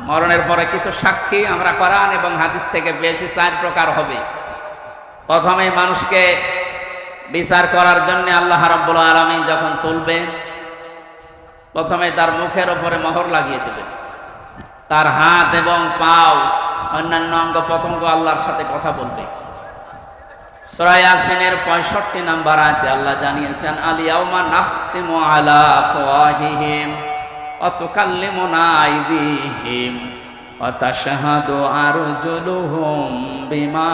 মরণের পরে কিছু সাক্ষী আমরা কোরআন এবং হাদিস থেকে বেশি চার প্রকার হবে। প্রথমে মানুষকে বিচার করার জন্য আল্লাহ রাব্বুল আলামিন যখন তুলবে, প্রথমে তার মুখের ওপরে মোহর লাগিয়ে দেবেন তার হাত এবং পাও, অন্যান্য অঙ্গ প্রত্যঙ্গ আল্লাহর সাথে কথা বলবে। সরায়াসিনের পঁয়ষট্টি নাম্বার আয়তে আল্লাহ জানিয়েছেন আলিয়াউমা নাখতিমু আলা আফওয়াহিহিম। ওয়া তুকাল্লিমুনা আইদিহিম ওয়া তাশহাদু আরজুলুহুম বিমা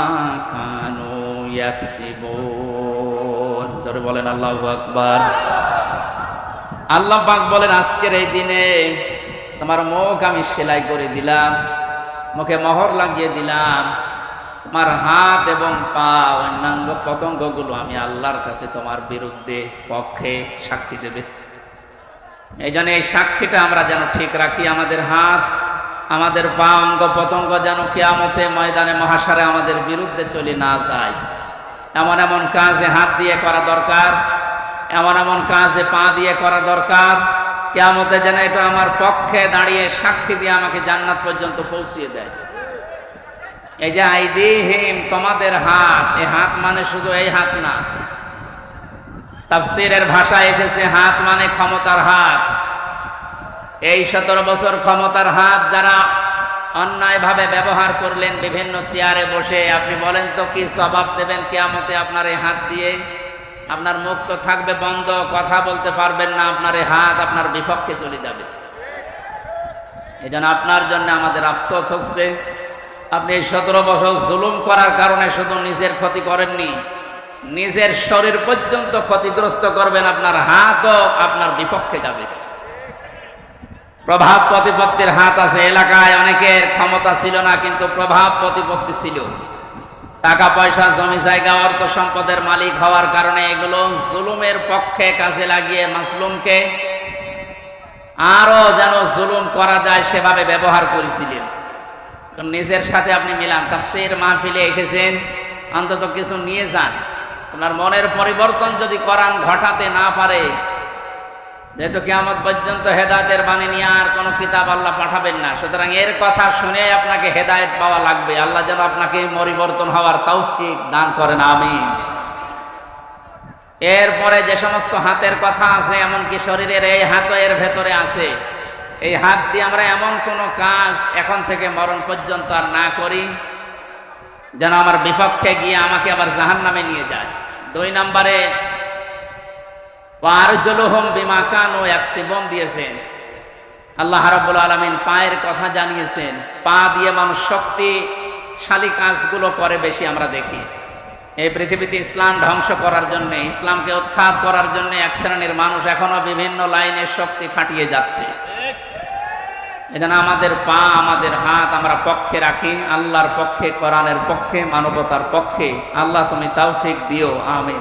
কানু ইয়াকসিবুন। জোরে বলেন, আল্লাহু আকবার। আল্লাহ পাক বলেন, আজকের এই দিনে তোমার মুখ আমি সেলাই করে দিলাম, মুখে মোহর লাগিয়ে দিলাম, তোমার হাত এবং পা অন্যাঙ্গ পতঙ্গগুলো আমি আল্লাহর কাছে তোমার বিরুদ্ধে পক্ষে সাক্ষী দেবে। এই জন্য এই সাক্ষীটা আমরা যেন ঠিক রাখি, আমাদের হাত, আমাদের পা, অঙ্গ পতঙ্গ যেন কেয়ামতে ময়দানে মহাসারে আমাদের বিরুদ্ধে চলে না যায়। এমন এমন কাজে হাত দিয়ে করা দরকার, এমন এমন কাজে পা দিয়ে করা দরকার, কেয়ামতে যেন এটা আমার পক্ষে দাঁড়িয়ে সাক্ষী দিয়ে আমাকে জান্নাত পর্যন্ত পৌঁছিয়ে দেয়। এই যে আইদিহিম, তোমাদের হাত এই হাত মানে শুধু এই হাত না তাফসিরের ভাষায় এসেছে, হাত মানে ক্ষমতার হাত। এই সতেরো বছর ক্ষমতার হাত যারা অন্যায়ভাবে ব্যবহার করলেন বিভিন্ন চেয়ারে বসে, আপনি বলেন তো কি স্বভাব দেবেন কেয়ামতে আপনার এই হাত দিয়ে? আপনার মুখ তো থাকবে বন্ধ, কথা বলতে পারবেন না, আপনার এই হাত আপনার বিপক্ষে চলে যাবে। এই আপনার জন্য আমাদের আফসোস হচ্ছে, আপনি এই সতেরো বছর জুলুম করার কারণে শুধু নিজের ক্ষতি করেননি নিজের শরীর পর্যন্ত ক্ষতিগ্রস্ত করবেন আপনার হাতও আপনার বিপক্ষে যাবে। প্রভাব প্রতিপত্তির হাত আছে এলাকায়, অনেকের ক্ষমতা ছিল না, কিন্তু প্রভাব প্রতিপত্তি ছিল। টাকা পয়সা জমি জায়গা, অর্থ সম্পদের মালিক হওয়ার কারণে এগুলো জুলুমের পক্ষে কাজে লাগিয়ে মাসলুমকে আরও যেন জুলুম করা যায় সেভাবে ব্যবহার করেছিলেন। নিজের সাথে আপনি মিলান। তাফসির মাহফিলে এসেছেন, অন্তত কিছু নিয়ে যান। আপনার মনের পরিবর্তন যদি করান ঘটাতে না পারে, যেহেতু কেয়ামত পর্যন্ত হেদায়তের বাণী নিয়ে আর কোনো কিতাব আল্লাহ পাঠাবেন না, সুতরাং এর কথা শুনে আপনাকে হেদায়েত পাওয়া লাগবে। আল্লাহ যেন আপনাকে পরিবর্তন হওয়ার তৌফিক দান করেন আমি এরপরে যে সমস্ত হাতের কথা আছে, এমনকি শরীরের এই হাত এর ভেতরে আছে। এই হাত দিয়ে আমরা এমন কোনো কাজ এখন থেকে মরণ পর্যন্ত আর না করি, যেন আমার বিপক্ষে গিয়ে আমাকে আবার জাহান নামে নিয়ে যায়। দুই নম্বরে আরজলহম বিমা কান ও এক শিবম দিয়েছেন। আল্লাহ রাব্বুল আলামিন পায়ের কথা জানিয়েছেন। পা দিয়ে মানুষ শক্তিশালী কাজগুলো করে বেশি আমরা দেখি। এই পৃথিবীতে ইসলাম ধ্বংস করার জন্য, ইসলামকে উৎখাত করার জন্য এক শ্রেণির মানুষ এখনও বিভিন্ন লাইনের শক্তি খাটিয়ে যাচ্ছে। এজন্য আমাদের পা, আমাদের হাত আমরা পক্ষে রাখি, আল্লাহর পক্ষে, কোরআনের পক্ষে, মানবতার পক্ষে। আল্লাহ তুমি তৌফিক দিও, আমিন।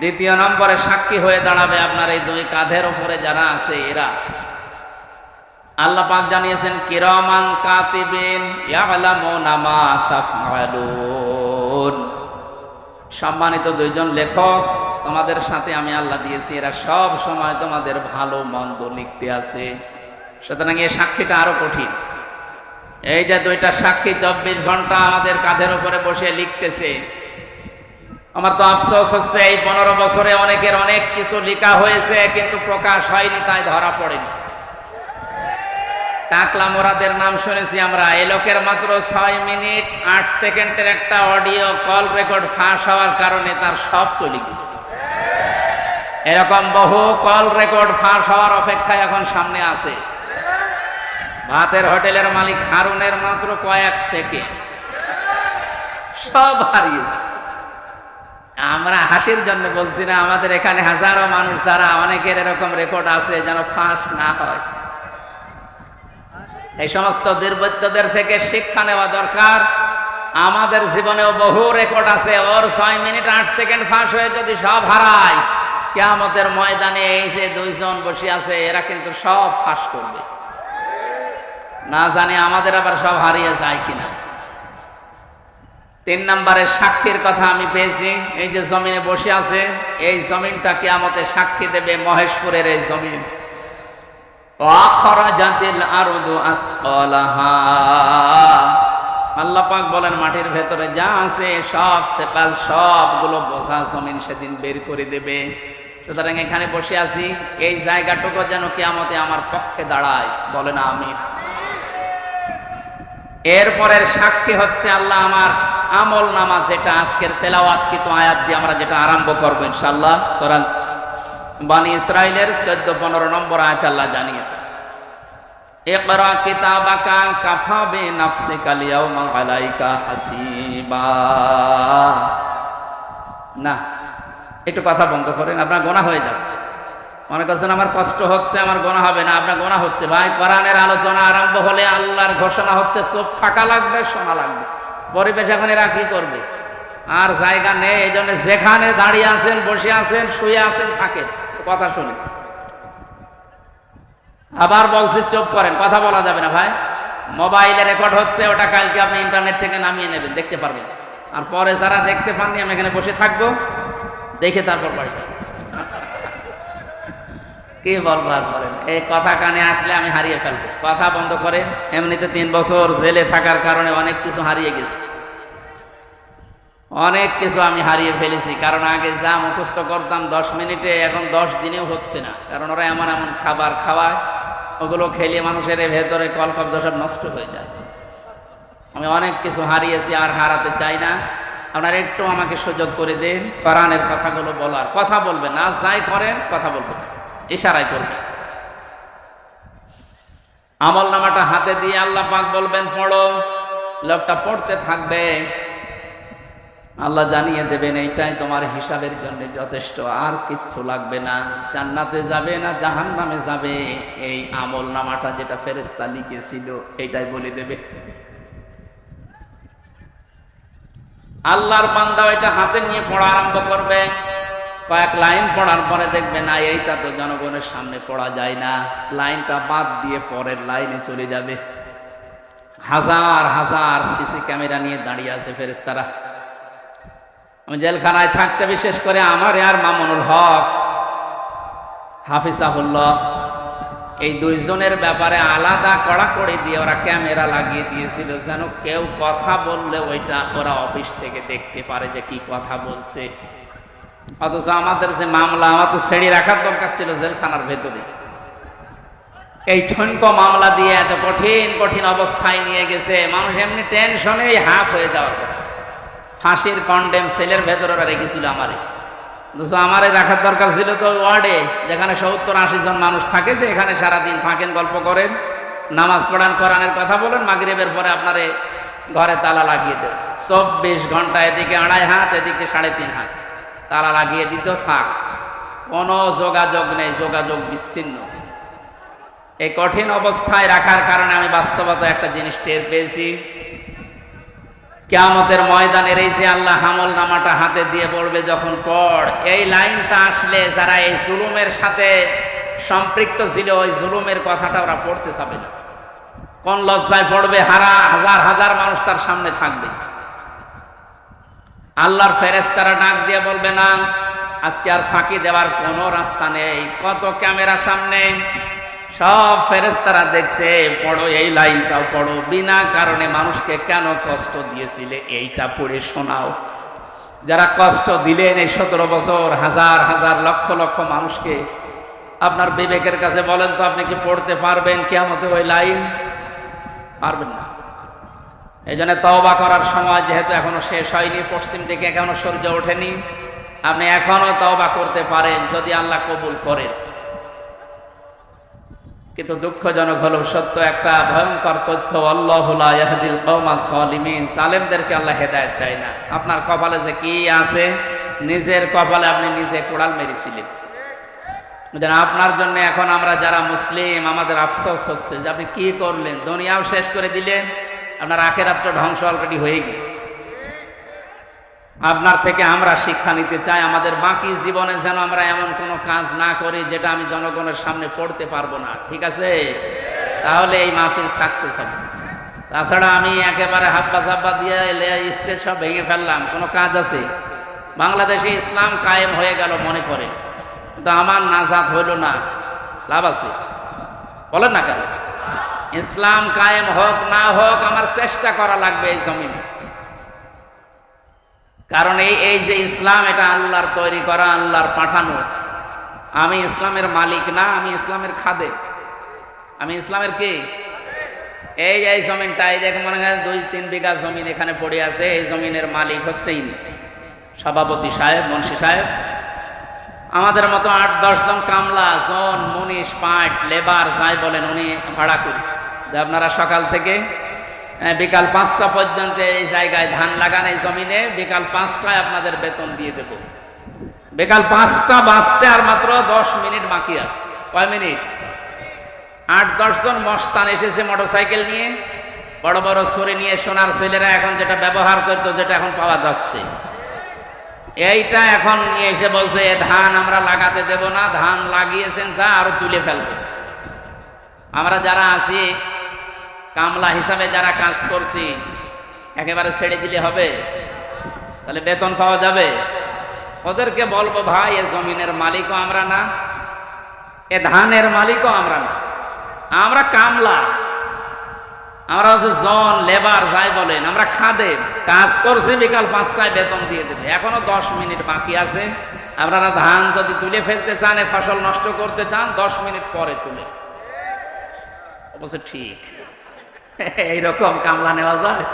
দ্বিতীয় নম্বরে সাক্ষী হয়ে দাঁড়াবে আপনার এই দুই কাঁধের উপরে যারা আছে এরা। আল্লাহ পাক জানিয়েছেন, কিরমান কাতিবিন সম্মানিত দুইজন লেখক, তোমাদের সাথে আমি আল্লাহ দিয়েছি, এরা সব সময় তোমাদের ভালো মন্দ লিখতে আছে সুতরাং এই সাক্ষীটা আরও কঠিন। এই যে দুইটা সাক্ষী চব্বিশ ঘণ্টা আমাদের কাঁধের উপরে বসে লিখতেছে। আমার তো আফসোস হচ্ছে এই পনেরো বছরে অনেকের অনেক কিছু লেখা হয়েছে, কিন্তু প্রকাশ হয়নি, তাই ধরা পড়েনি। টাকলা মোরাদের নাম শুনেছি আমরা। এই লোকের মাত্র ছয় মিনিট আট সেকেন্ডের একটা অডিও কল রেকর্ড ফাঁস হওয়ার কারণে তার সব চলে গেছে। এরকম বহু কল রেকর্ড ফাঁস হওয়ার অপেক্ষায় এখন সামনে আছে। ভাতের হোটেলের মালিক হারুনের মাত্র কয়েক সেকেন্ড। সব হারিয়েছে আমরা হাসির জন্য বলছি না, আমাদের এখানে হাজারো মানুষ যারা অনেকের এরকম রেকর্ড আছে যেন ফাঁস না হয়। এই সমস্ত দুর্বৃত্তদের থেকে শিক্ষা নেওয়া দরকার। আমাদের জীবনেও বহু রেকর্ড আছে, ওর ছয় মিনিট আট সেকেন্ড ফাঁস হয়ে যদি সব হারায়, কেয়ামতের ময়দানে এই যে দুইজন বসে আছে, এরা কিন্তু সব ফাঁস করবে। না জানি আমাদের আবার সব হারিয়ে যায় কিনা। তিন নম্বরে সাক্ষীর কথা আমি পেয়েছি। এই যে জমিনে বসে আছে, এই জমিনটা কেয়ামতে সাক্ষী দেবে মহেশপুরের এই জমিন। অখরাজাতিল আরদু আসকালাহা আল্লাহ পাক বলেন, মাটির ভেতরে যা আছে সব সেকাল সবগুলো জমিন সেদিন বের করে দেবে। সুতরাং এখানে বসে আছি, এই জায়গাটুকু যেন কিয়ামতে আমার পক্ষে দাঁড়ায়। বলে না আমি এরপরের সাক্ষী হচ্ছে আল্লাহ আমার আমল নামা যেটা আজকের তেলাওয়াত কিন্তু আয়াত দিয়ে আমরা যেটা আরম্ভ করব ইনশাল্লাহ সরাজ বানি ইসরায়েলের চোদ্দ পনেরো নম্বর আয়াত আল্লাহ জানিয়েছে। হাসিবা। না, একটু কথা বন্ধ করেন, আপনার গোনা হয়ে যাচ্ছে। মনে করছেন আমার কষ্ট হচ্ছে, আমার গোনা হবে না, আপনার গোনা হচ্ছে। ভাই, কোরআনের আলোচনা আরম্ভ হলে আল্লাহর ঘোষণা হচ্ছে চোখ থাকা লাগবে, শোনা লাগবে। পরিবেশ এখন এরা কি করবে? আর জায়গা নেই, এই জন্য যেখানে দাঁড়িয়ে আছেন, বসে আছেন, শুয়ে আছেন, থাকেন। কথা শুনে। আবার বলছি, চুপ করেন, কথা বলা যাবে না ভাই। মোবাইলে রেকর্ড হচ্ছে, ওটা কালকে আপনি ইন্টারনেট থেকে নামিয়ে নেবেন, দেখতে পারবেন। আর পরে যারা দেখতে পাননি, আমি এখানে বসে থাকব, দেখে তারপর বাড়ি। কি বলব আর বলেন? এই কথা কানে আসলে আমি হারিয়ে ফেলব। কথা বন্ধ করেন, এমনিতে তিন বছর জেলে থাকার কারণে অনেক কিছু হারিয়ে গেছে। অনেক কিছু আমি হারিয়ে ফেলেছি, কারণ আগে যা মুখস্থ করতাম দশ মিনিটে, এখন দশ দিনেও হচ্ছে না। কারণ ওরা এমন এমন খাবার খাওয়ায়, ওগুলো খেলে মানুষের ভেতরে কলকব্জ সব নষ্ট হয়ে যায়। আমি অনেক কিছু হারিয়েছি আর হারাতে চাই না। আপনারা একটু আমাকে সুযোগ করে দিন, কোরআনের কথাগুলো বলার। কথা বলবেন, না যাই করেন, কথা বলবেন। ইশারাই করবেন আমল নামাটা হাতে দিয়ে আল্লাহ পাক বলবেন, পড়ো। লোকটা পড়তে থাকবে। আল্লাহ জানিয়ে দেবেন, এইটাই তোমার হিসাবের জন্য যথেষ্ট। আর কিচ্ছু লাগবে না। জান্নাতে যাবে না জাহান নামে যাবে। এই আমল নামাটা যেটা ফেরেস্তা লিখেছিল, এইটাই বলে দেবে। আল্লাহর বান্দা এটা হাতে নিয়ে পড়া আরম্ভ করবে। কয়েক লাইন পড়ার পরে দেখবে না এইটা তো জনগণের সামনে পড়া যায় না। লাইনটা বাদ দিয়ে পরের লাইনে চলে যাবে। হাজার হাজার সিসি ক্যামেরা নিয়ে দাঁড়িয়ে আছে ফেরেস্তারা আমি জেলখানায় থাকতে বিশেষ করে আমার আর মামুনুল হক, হাফিজাহুল্লাহ, এই দুইজনের ব্যাপারে আলাদা কড়াকড়ি দিয়ে ওরা ক্যামেরা লাগিয়ে দিয়েছিল, যেন কেউ কথা বললে ওইটা ওরা অফিস থেকে দেখতে পারে যে কি কথা বলছে। অথচ আমাদের যে মামলা, আমার তো ছেড়ে রাখার দরকার ছিল জেলখানার ভেতরে। এই ঠনক মামলা দিয়ে এত কঠিন কঠিন অবস্থায় নিয়ে গেছে, মানুষ এমনি টেনশনেই হাফ হয়ে যাওয়ার কথা। ফাঁসির কন্ডেম সেলের ভেতরে রেখেছিল আমারে। অথচ আমারে রাখার দরকার ছিল তো ওয়ার্ডে, যেখানে সত্তর আশি জন মানুষ থাকে, যে এখানে সারাদিন থাকেন, গল্প করেন, নামাজ পড়ান, কোরআনের কথা বলেন, মাগরিবের পরে আপনারে ঘরে তালা লাগিয়ে দেন চব্বিশ ঘণ্টা এদিকে আড়াই হাত, এদিকে সাড়ে তিন হাত। তালা লাগিয়ে দিত, থাক। কোনো যোগাযোগ নেই, যোগাযোগ বিচ্ছিন্ন। এই কঠিন অবস্থায় রাখার কারণে আমি বাস্তবতা একটা জিনিস টের পেয়েছি। কেয়ামতের ময়দানের এই আল্লাহ হামল নামাটা হাতে দিয়ে পড়বে যখন পড়, এই লাইনটা আসলে যারা এই জুলুমের সাথে সম্পৃক্ত ছিল, ওই জুলুমের কথাটা ওরা পড়তে চাবে না। কোন লজ্জায় পড়বে, হারা হাজার হাজার মানুষ তার সামনে থাকবে। আল্লাহর ফেরেস্তারা ডাক দিয়ে বলবে, না, আজকে আর ফাঁকি দেওয়ার কোনো রাস্তা নেই। কত ক্যামেরা সামনে? সব ফেরেস্তারা দেখছে, পড়ো এই লাইনটাও পড়ো। বিনা কারণে মানুষকে কেন কষ্ট দিয়েছিলে? এইটা পড়ে শোনাও। যারা কষ্ট দিলেন এই সতেরো বছর, হাজার হাজার, লক্ষ লক্ষ মানুষকে, আপনার বিবেকের কাছে বলেন তো, আপনি কি পড়তে পারবেন কেমতে ওই লাইন? পারবেন না। এই জন্য তওবা করার সময় যেহেতু এখনও শেষ হয়নি, পশ্চিম দিকে এখনও সূর্য ওঠেনি, আপনি এখনও তওবা করতে পারেন যদি আল্লাহ কবুল করেন। কিন্তু দুঃখজনক হলো, সত্য একটা ভয়ঙ্কর তথ্য সালিমিন সালেমদেরকে আল্লাহ হেদায়ত দেয় না। আপনার কপালে যে কি আছে, নিজের কপালে আপনি নিজে কোড়াল মেরেছিলেন। আপনার জন্য এখন আমরা যারা মুসলিম, আমাদের আফসোস হচ্ছে যে আপনি কি করলেন, দুনিয়াও শেষ করে দিলেন আপনার আখেরাতটা ধ্বংস অলরেডি হয়ে গেছে। আপনার থেকে আমরা শিক্ষা নিতে চাই, আমাদের বাকি জীবনে যেন আমরা এমন কোনো কাজ না করি যেটা আমি জনগণের সামনে পড়তে পারব না। ঠিক আছে? তাহলে এই মাহফিল সাকসেস হবে। তাছাড়া আমি একেবারে হাব্বা সাব্বা দিয়ে স্টেজ সব ভেঙে ফেললাম, কোনো কাজ আছে? বাংলাদেশে ইসলাম কায়েম হয়ে গেল মনে করে। কিন্তু আমার নাজাত হইল না। লাভ আছে? বলেন না কেন? ইসলাম কায়েম হোক, না হোক, আমার চেষ্টা করা লাগবে এই জমিনে। কারণ এই এই যে ইসলাম, এটা আল্লাহর তৈরি করা, আল্লাহর পাঠানো। আমি ইসলামের মালিক না, আমি ইসলামের খাদে আমি ইসলামের কে? এই যে এই জমিনটা, এই দেখে মনে হয় দুই, তিন বিঘা জমিন এখানে পড়ে আছে, এই জমিনের মালিক হচ্ছে সভাপতি সাহেব মুন্সি সাহেব। আমাদের মতো আট দশজন কামলা, জন মুনিশ পাট, লেবার, যাই বলেন উনি ভাড়া করেছে। যে আপনারা সকাল থেকে বিকাল পাঁচটা পর্যন্ত এই জায়গায় ধান লাগান এই জমিনে, বিকাল পাঁচটায় আপনাদের বেতন দিয়ে দেব। বিকাল পাঁচটা বাঁচতে আর মাত্র দশ মিনিট বাকি আছে। কয় মিনিট? আট দশজন মস্তান এসেছে মোটরসাইকেল নিয়ে, বড় বড় সরে নিয়ে সোনার ছেলেরা এখন যেটা ব্যবহার করতো, যেটা এখন পাওয়া যাচ্ছে। এইটা এখন এসে বলছে, এ ধান আমরা লাগাতে দেব না, ধান লাগিয়েছেন যা আরও তুলে ফেলবে। আমরা যারা আছি, কামলা হিসাবে যারা কাজ করছি, একেবারে ছেড়ে দিলে হবে? তাহলে বেতন পাওয়া যাবে? ওদেরকে বলব, ভাই, এ জমিনের মালিকও আমরা না, এ ধানের মালিকও আমরা না। আমরা কামলা আমরা হচ্ছে জন, লেবার, যাই বলেন, আমরা খাদে। কাজ করছি বিকাল পাঁচটায় বেতন দিয়ে দেবে এখনও দশ মিনিট বাকি আছে। আপনারা ধান যদি তুলে ফেলতে চান ফসল নষ্ট করতে চান, দশ মিনিট পরে তুলে। অবশ্য ঠিক। এইরকম কামলা নেওয়া যায়?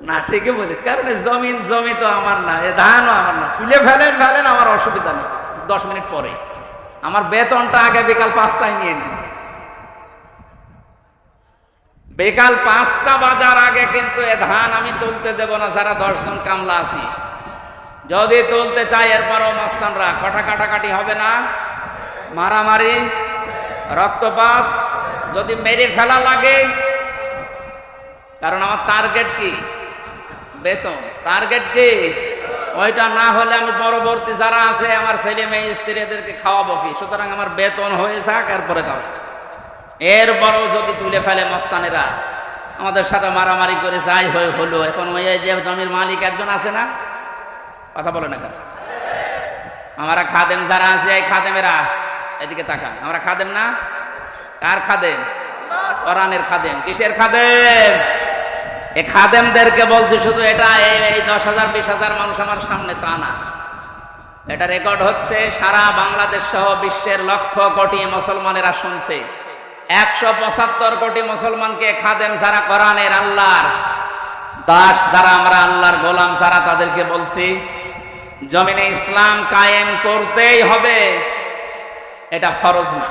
না, ঠিকই বলিস। কারণ জমিন, জমি তো আমার না, এ ধানও আমার না। তুলে ফেলেন ফেলেন, আমার অসুবিধা নেই। দশ মিনিট পরে। আমার বেতনটা আগে বিকাল পাঁচটায় নিয়ে নিন। বিকাল পাঁচটা বাজার আগে কিন্তু এ ধান আমি তুলতে দেব না, যারা দর্শন কামলা আছি। যদি তুলতে চাই, এরপরও মাস্তানরা কটা কাটাকাটি হবে না? মারামারি? রক্তপাত? যদি মেরে ফেলা লাগে? কারণ আমার টার্গেট কি? বেতন। টার্গেট কি? ওইটা না হলে আমি পরবর্তী যারা আছে, আমার ছেলে মেয়ে স্ত্রী এদেরকে খাওয়াবো কি? সুতরাং আমার বেতন হয়ে যাক, এরপরে খাব। এরপরও যদি তুলে ফেলে মস্তানেরা, আমাদের সাথে মারামারি করে যাই হয়ে হলো। এখন ওই যে জমির মালিক একজন আছে না? কথা বলে না কেন? আমরা খাদেম যারা আছে, এই খাদেমেরা, এদিকে তাকান। আমরা খাদেম না? কার খাদেম? কোরআনের খাদেম। কিসের খাদেম? এই খাদেমদেরকে বলছি শুধু এটা, এই দশ হাজার, বিশ হাজার মানুষ আমার সামনে তা না। এটা রেকর্ড হচ্ছে সারা বাংলাদেশ সহ বিশ্বের লক্ষ কোটি মুসলমানেরা শুনছে। একশো পঁচাত্তর কোটি মুসলমানকে খাদেম যারা কোরআনের আল্লাহর দাস, যারা আমরা আল্লাহর গোলাম, যারা তাদেরকে বলছি, জমিনে ইসলাম কায়েম করতেই হবে। এটা ফরজ না।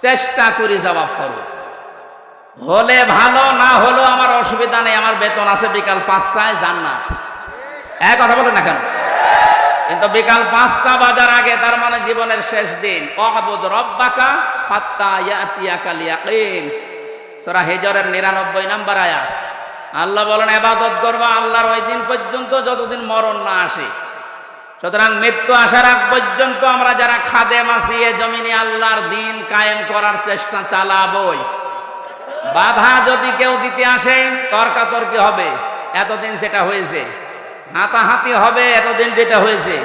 চেষ্টা করে যাওয়া ফরজ। হলে ভালো, না হলেও আমার অসুবিধা নেই, আমার বেতন আছে বিকাল পাঁচটায় যান না এক কথা বলে না কেন? কিন্তু বিকাল পাঁচটা বাজার আগে, তার মানে জীবনের শেষ দিন। অবুদ রব্বাকা ফাত্তা ইয়াতিয়াকাল ইয়াকিন। সূরা হিজরের 99 নাম্বার আয়াত। আল্লাহ বলেন, ইবাদত করবা আল্লাহর ওই দিন পর্যন্ত যতদিন মরণ না আসে। সুতরাং মৃত্যু আসার আগ পর্যন্ত আমরা যারা খাদে এ জমিনে আল্লাহর দিন কায়েম করার চেষ্টা চালাবই। বাধা যদি কেউ দিতে আসে, তর্কাতর্কি হবে। এতদিন সেটা হয়েছে। হাতাহাতি হবে এতদিন যেটা হয়েছে।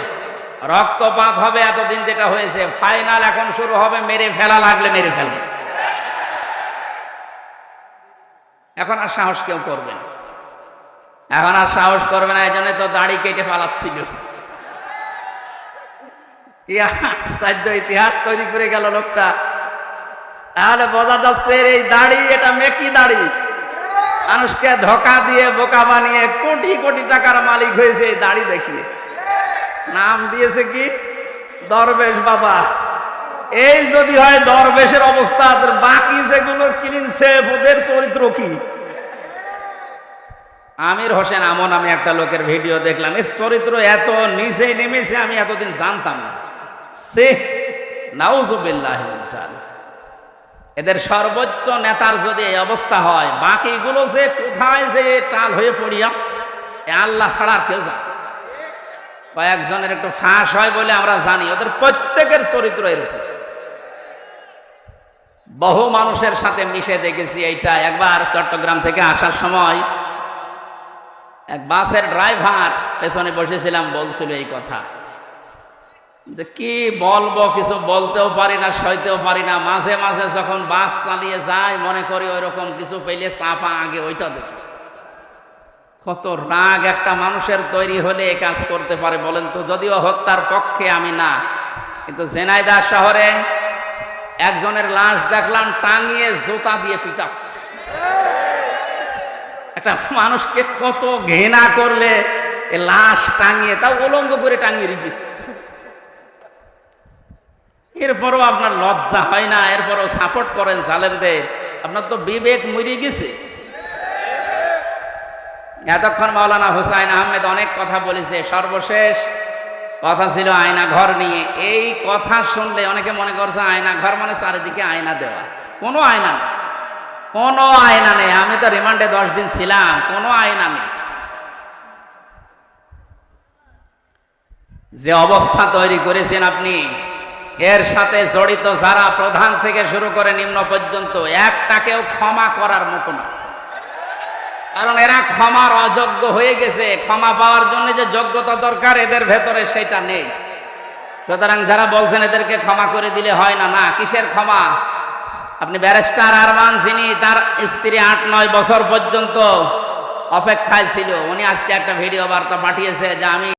রক্তপাত হবে এতদিন যেটা হয়েছে। ফাইনাল এখন শুরু হবে, মেরে ফেলা লাগলে মেরে ফেলবে। এখন আর সাহস কেউ করবে না। এখন আর সাহস করবে না এই জন্য তো দাড়ি কেটে পালাচ্ছিল। ইতিহাস তৈরি করে গেল লোকটা। তাহলে বোঝা যাচ্ছে এই দাড়ি, এটা মেকি দাড়ি। মানুষকে ধোকা দিয়ে, বোকা বানিয়ে কোটি কোটি টাকার মালিক হয়েছে দাড়ি দেখিয়ে নাম দিয়েছে কি? দরবেশ বাবা। এই যদি হয় দরবেশের অবস্থা বাকি যেগুলো কিনছে, ওদের চরিত্র কি? আমির হোসেন আমন আমি একটা লোকের ভিডিও দেখলাম। এর চরিত্র এত নিচে নেমেছে, আমি এতদিন জানতাম না। সে নাউজুবিল্লাহ। এদের সর্বোচ্চ নেতার যদি এই অবস্থা হয়, বাকিগুলো যে কোথায় যে টাল হয়ে পড়িয়াস এ আল্লাহ ছাড়া আর কেউ জানে কয়েকজনের একটু ফাঁস হয় বলে আমরা জানি, ওদের প্রত্যেকের চরিত্র এরকম। বহু মানুষের সাথে মিশে দেখেছি এইটা। একবার চট্টগ্রাম থেকে আসার সময় এক বাসের ড্রাইভার পেছনে বসেছিলাম, বলছিল এই কথা। যে কি বলব, কিছু বলতেও পারি না, সইতেও পারি না। মাঝে মাঝে যখন বাস চালিয়ে যায়, মনে করি ওই রকম কিছু পেলে চাপা আগে ওইটা দেব। কত রাগ একটা মানুষের তৈরি হলে কাজ করতে পারে বলেন তো? যদিও হত্যার পক্ষে আমি না, কিন্তু জেনাইদা শহরে একজনের লাশ দেখলাম, টাঙিয়ে জুতা দিয়ে পিটাচ্ছে। একটা মানুষকে কত ঘৃণা করলে লাশ টাঙিয়ে, তাও উলঙ্গ করে টাঙিয়ে রেখেছে। এরপরও আপনার লজ্জা হয় না, এরপরও সাপোর্ট করেন জালেমদের। আপনার তো বিবেক মরে গেছে। এতক্ষণ মাওলানা হুসাইন আহমেদ অনেক কথা বলেছে, সর্বশেষ কথা ছিল আয়না ঘর নিয়ে। এই কথা শুনলে অনেকে মনে করছে আয়না ঘর মানে চারিদিকে আয়না দেওয়া। কোনো আয়না নেই। কোনো আয়না নেই। আমি তো রিমান্ডে দশ দিন ছিলাম, কোনো আয়না নেই। যে অবস্থা তৈরি করেছেন আপনি এর সাথে জড়িত যারা প্রধান থেকে শুরু করে নিম্ন পর্যন্ত, একটাকেও ক্ষমা করার মতো না। কারণ এরা ক্ষমার অযোগ্য হয়ে গেছে। ক্ষমা পাওয়ার জন্য যে যোগ্যতা দরকার, এদের ভেতরে সেটা নেই। সুতরাং যারা বলছেন এদেরকে ক্ষমা করে দিলে হয় না না, কিসের ক্ষমা? আপনি ব্যারিস্টার আরমান, যিনি তার স্ত্রী আট, নয় বছর পর্যন্ত অপেক্ষায় ছিল, উনি আজকে একটা ভিডিও বার্তা পাঠিয়েছে যে আমি